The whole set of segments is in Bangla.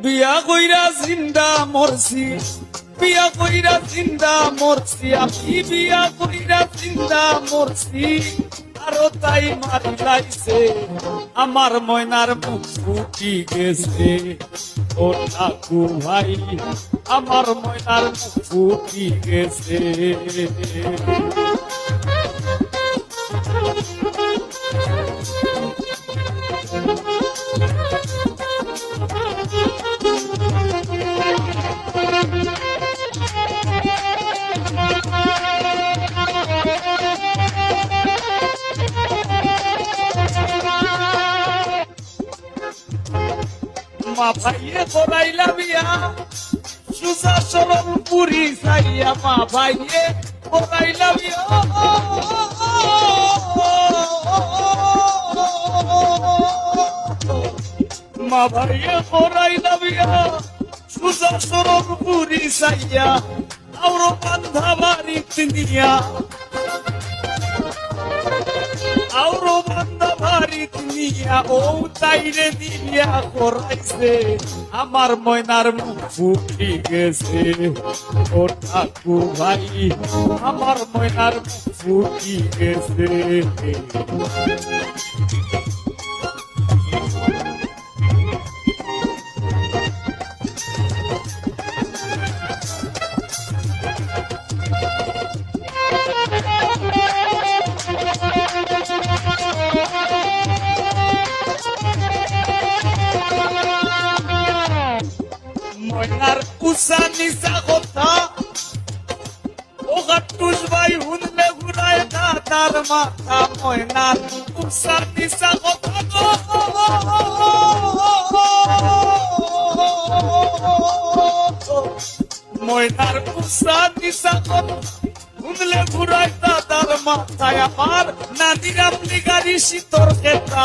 বিয়া কইরা জিন্দা মরছি, বিয়া কইরা জিন্দা মরছি, আমি বিয়া কইরা জিন্দা মরছি, আরও তাই মারি লাইছে, আমার ময়নার মুখ ফুটি গেছে। ও ঠাকু ভাই, আমার ময়নার মুখ ফুটি গেছে। মা ভাইয়ে করাইলা বিয়া সুসা সরল পুরি সাইয়া মা ভাইয়ে করাইলা বিয়া মা ভাইয়ে করাইলা বিয়া সুসা সরল পুরি সাইয়া আউরো বান্ধা বাড়ি তিনিয়া আউরো বান্দা ভারি দুনিয়া ও তাইরে দিয়া করাইছে আমার ময়নার মুখ ফুটি গেছে ও ঠাকু ভাই আমার ময়নার মুখ ফুটি গেছে ময়নার উষা নিশা কথা। ও গাট্টুস ভাই হুনলে ঘুরায় তার মাথা ময়নার উষা নিশা কথা। ময়নার উষা নিশা কথা। হুনলে ঘুরায় তার মাথায় আমার। নাদির আপনি গাড়ি শীতর খেতা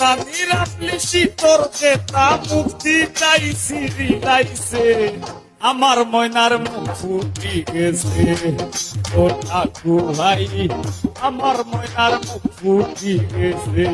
নানির আপনি শীতর কেতা মুক্তি চাইছি আমার ময়নার মুখ ফুটি গেছে। ও ঠাকু ভাই আমার ময়নার মুখ ফুটি গেছে।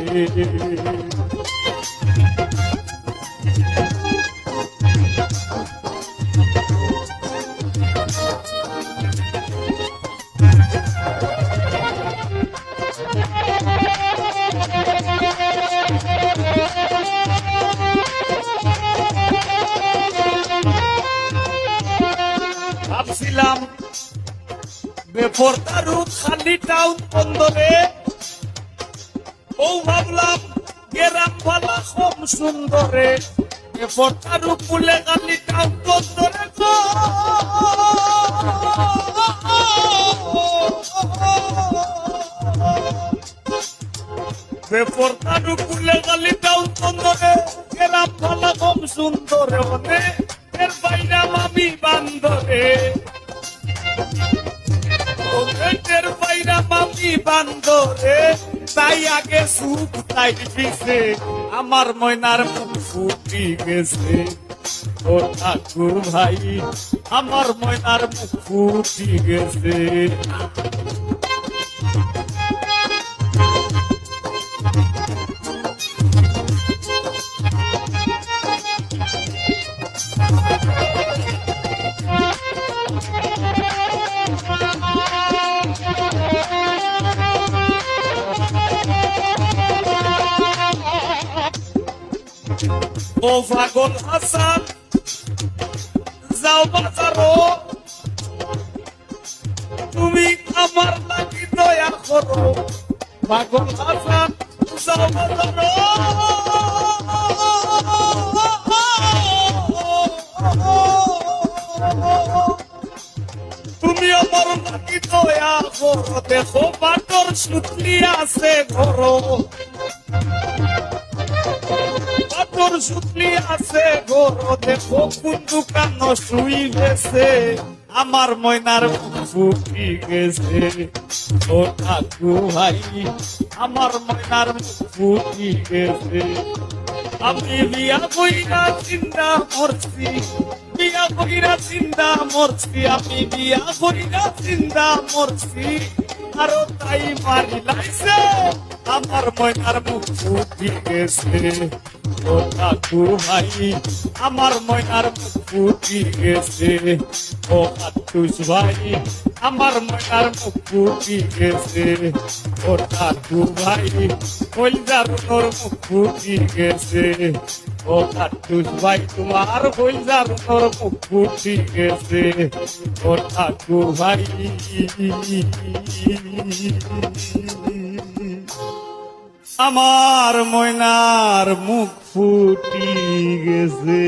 ভাবছিলাম, বেফরদারু খালি টাউন বন্দরে। ও ভাবলাম, গেরাম ভালা কম সুন্দরে। বেফরদারু পুলে খালি টাউন বন্দরে পুলে খালি টাউন বন্দরে, গেরাম ভালা কম সুন্দরে ওনে এর বাইরা মামি বান্দরে ওদের বাইরা মামি বান্দরে তাই আগে সুখ তাই পিছে আমার ময়নার মুখ ফুটি গেছে। ও ঠাকুর ভাই আমার ময়নার মুখ ফুটি গেছে। ও পাগল হাসান যাও বাজারো তুমি আমার লাগি দয়া করো পাগল হাসান যাও বাজারো তুমি আমার লাগি দয়া করো, দেখো বাটর সুতলি আছে ঘরো। আছে ঘর দেখো কোন শুই গেছে। আমার ময়নার ফুটি গেছে। ও ঠাকু ভাই আমার ময়নার ফুটি গেছে। আমি বিয়া কইরা চিন্তা মরছি, বিয়া কইরা চিন্তা মরছি। আমি বিয়া কইরা চিন্তা মরছি। আরও তাই মারি লাইছে আমার ময়নার মুখ ফুটি গেছে। ও ঠাকু ভাই, আমার ময়নার মুখ ফুটি গেছে। ও কাটুস ভাই, আমার ময়নার মুখ ফুটি গেছে। ও ঠাকু ভাই মুখ ফুটি গেছে। ও ঠাকুর ভাই তোমার বইজার মুখ ফুটি গেছে। ও ঠাকুর ভাই। আমার ময়নার মুখ ফুটি গেছে।